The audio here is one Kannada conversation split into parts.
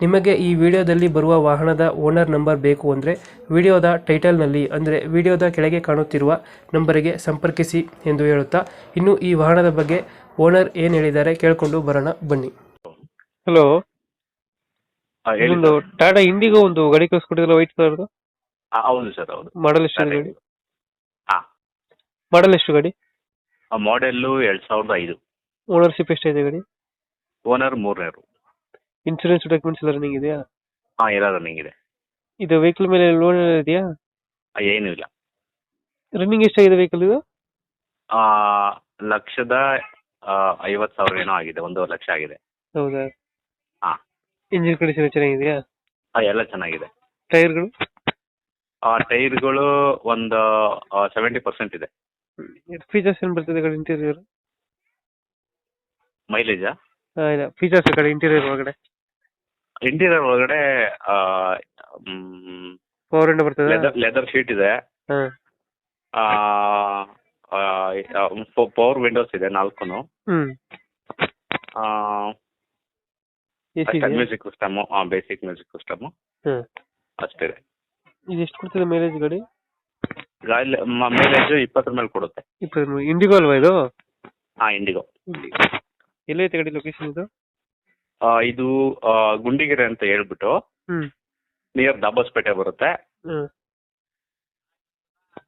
ನಿಮಗೆ ಈ ವಿಡಿಯೋದಲ್ಲಿ ಬರುವ ವಾಹನದ ಓನರ್ ನಂಬರ್ ಬೇಕು ಅಂದರೆ ವಿಡಿಯೋದ ಟೈಟಲ್ನಲ್ಲಿ ಅಂದರೆ ವಿಡಿಯೋದ ಕೆಳಗೆ ಕಾಣುತ್ತಿರುವ ನಂಬರಿಗೆ ಸಂಪರ್ಕಿಸಿ ಎಂದು ಹೇಳುತ್ತಾ ಇನ್ನು ಈ ವಾಹನದ ಬಗ್ಗೆ ಓನರ್ ಏನು ಹೇಳಿದ್ದಾರೆ ಕೇಳಿಕೊಂಡು ಬರೋಣ ಬನ್ನಿ. ಹಲೋ. ಆ, ಹೇಳಿ ಟಾಟಾ ಇಂಡಿಗೋ ಒಂದು ಗಾಡಿ ಕಳಿಸ್ಕೊಟ್ಟಿದ್ರಲ್ಲ ವೈಟ್ ಕಲರ್ದು? ಹಾ, ಹೌದು ಸರ್ ಹೌದು. ಮಾಡಲ್ ಎಷ್ಟು ಗಡಿ. ಹಾ. ಮಾಡಲ್ ಎಷ್ಟು ಗಾಡಿ? ಮಾಡೆಲ್ಲು ಎರಡ್ ಸಾವಿರದ ಐದು. ಓನರ್ಶಿಪ್ ಎಷ್ಟಿದೆ ಗಾಡಿ? ಓನರ್ ಮೂರನೇರು ಇನ್ಶೂರೆನ್ಸ್ ಡಾಕ್ಯುಮೆಂಟ್ಸ್ ಎಲ್ಲ ರನ್ನಿಂಗ್ ಇದೆಯಾ? ಹಾ ಎಲ್ಲ ರನ್ನಿಂಗ್ ಇದೆ. ಇದು ವೆಹಿಕಲ್ ಮೇಲೆ ಲೋನ್ ಇದೆಯಾ? ಆ, ಏನೂ ಇಲ್ಲ. ರನ್ನಿಂಗ್ ಎಷ್ಟಾಗಿದೆ ವೆಹಿಕಲ್ ಇದು? ಆ, ಲಕ್ಷದ ಆ, ಐವತ್ತು ಸಾವಿರ ಏನೋ ಆಗಿದೆ ಒಂದೂವರೆ ಲಕ್ಷ ಆಗಿದೆ. ಹೌದಾ? ಹಾ. ಇಂಜಿನ್ ಕಂಡೀಷನ್ ಚೆನ್ನಾಗಿದೆಯಾ? ಆ, ಎಲ್ಲ ಚೆನ್ನಾಗಿದೆ. ಟೈರ್ಗಳು ಆ ಟೈರ್ಗಳು ಒಂದು ಸೆವೆಂಟಿ ಪರ್ಸೆಂಟ್ ಇದೆ. ಫೀಚರ್ಸ್ ಏನು ಬರ್ತದೆ ಗಾಡಿ ಇಂಟೀರಿಯರ್ ಮೈಲೇಜಾ ಇಲ್ಲ. ಫೀಚರ್ಸ್ ಗಾಡಿ ಇಂಟೀರಿಯರ್ ಒಳಗಡೆ. ಇಂಟೀರಿಯರ್ ಒಳಗಡೆ ಪವರ್ ವಿಂಡೋ ಬರ್ತದೆ? ಲೆದರ್ ಶೀಟ್ ಇದೆ. ಹಾಂ. ಪವರ್ ವಿಂಡೋಸ್ ಇದೆ ನಾಲ್ಕು ಹ್ಮ್. A C music system basic music system ಹ್ಮ್ ಅಷ್ಟಿದೆ ಇದು. ಎಷ್ಟು ಕೊಡ್ತದೆ ಮೈಲೇಜ್ ಗಾಡಿ? ಗಾಡಿ ಮೈಲೇಜ್ ಇಪ್ಪತ್ತರ ಮೇಲೆ ಕೊಡುತ್ತೆ. ಇಪ್ಪತ್ತು ಇಂಡಿಗೋ ಅಲ್ವಾ ಇದು? ಹಾಂ ಇಂಡಿಗೋ ಎಲ್ಲೈತೆ ಗಾಡಿ ಲೊಕೇಶನ್ ಇದು? ಇದು ಗುಂಡಿಗೆರೆ ಅಂತ ಹೇಳ್ಬಿಟ್ಟು ಹ್ಮ್. ನಿಯರ್ ದಾಬಸ್ಪೇಟೆ ಬರುತ್ತೆ. ಹ್ಮ್.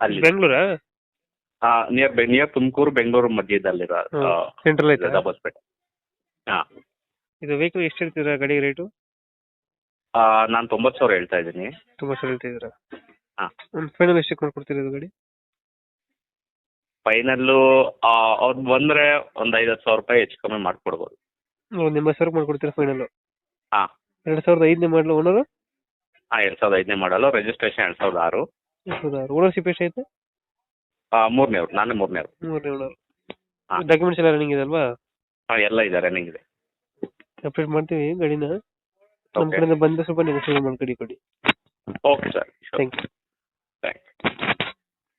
ಅಲ್ಲಿ. ಬೆಂಗಳೂರ? ನಿಯರ್ ನಿಯರ್ ತುಮಕೂರು ಬೆಂಗಳೂರು ಮಧ್ಯದಲ್ಲಿರೋ. ಸೆಂಟ್ರಲ್ ಐತೆ ದಾಬಸ್ಪೇಟೆ. ಹಾ. ಇದು ವೆಹಿಕಲ್ ಎಷ್ಟು ಹೇಳ್ತೀರಾ ಗಾಡಿ ರೇಟು ನಾನು ತೊಂಬತ್ತು ಸಾವಿರ ಹೇಳ್ತಾ ಇದ್ದೀನಿ. ತುಂಬಾ ಸಾವಿರ ಹೇಳ್ತಿದ್ದೀರಾ ಹಾಂ. ಫೈನಲ್ ಎಷ್ಟಕ್ಕೆ ಮಾಡ್ಕೊಡ್ತೀರಾ ಇದು ಗಾಡಿ? ಫೈನಲ್ಲು ಅವ್ರು ಬಂದ್ರೆ ಒಂದು ಹತ್ತು ಸಾವಿರ ರೂಪಾಯಿ ಹೆಚ್ಚು ಕಮ್ಮಿ ಮಾಡ್ಕೊಡ್ಬೋದು. ಒಂದು ಎಂಬತ್ತು ಸಾವಿರ ಮಾಡ್ಕೊಡ್ತೀರಾ ಫೈನಲ್ ಆ ಎರಡು ಸಾವಿರದ ಐದನೇ ಮಾಡಲು ಓನರು ಹಾ ಎರಡು ಸಾವಿರದ ಐದನೇ ಮಾಡಲು ರಿಜಿಸ್ಟ್ರೇಷನ್ ಎರಡು ಸಾವಿರದ ಆರು. ಹೌದಾ ಓನರ್ಶಿಪ್ ಎಷ್ಟೈತೆ ಮೂರನೇವ್ರು ನಾನೇ ಮೂರನೇವ್ರು ಮೂರನೇ ಓನರ್ ಹಾ. ಡಾಕ್ಯುಮೆಂಟ್ಸ್ ಎಲ್ಲ ರನ್ನಿಂಗ್ ಇದೆ ಅಲ್ವಾ? ಹಾಂ ಎಲ್ಲ ಇದೆ ರನ್ನಿಂಗ್ ಇದೆ. ಅಪ್ಡೇಟ್ ಮಾಡ್ತೀವಿ ಗಾಡಿನ. ನಮ್ಮ ಓಕೆ ಕಡೆಯಿಂದ ಬಂದ ಸ್ವಲ್ಪ ನೆಗೋಸಿಯೇಟ್ ಮಾಡಿ ಗಾಡಿ ಕೊಡಿ. Okay sir thank you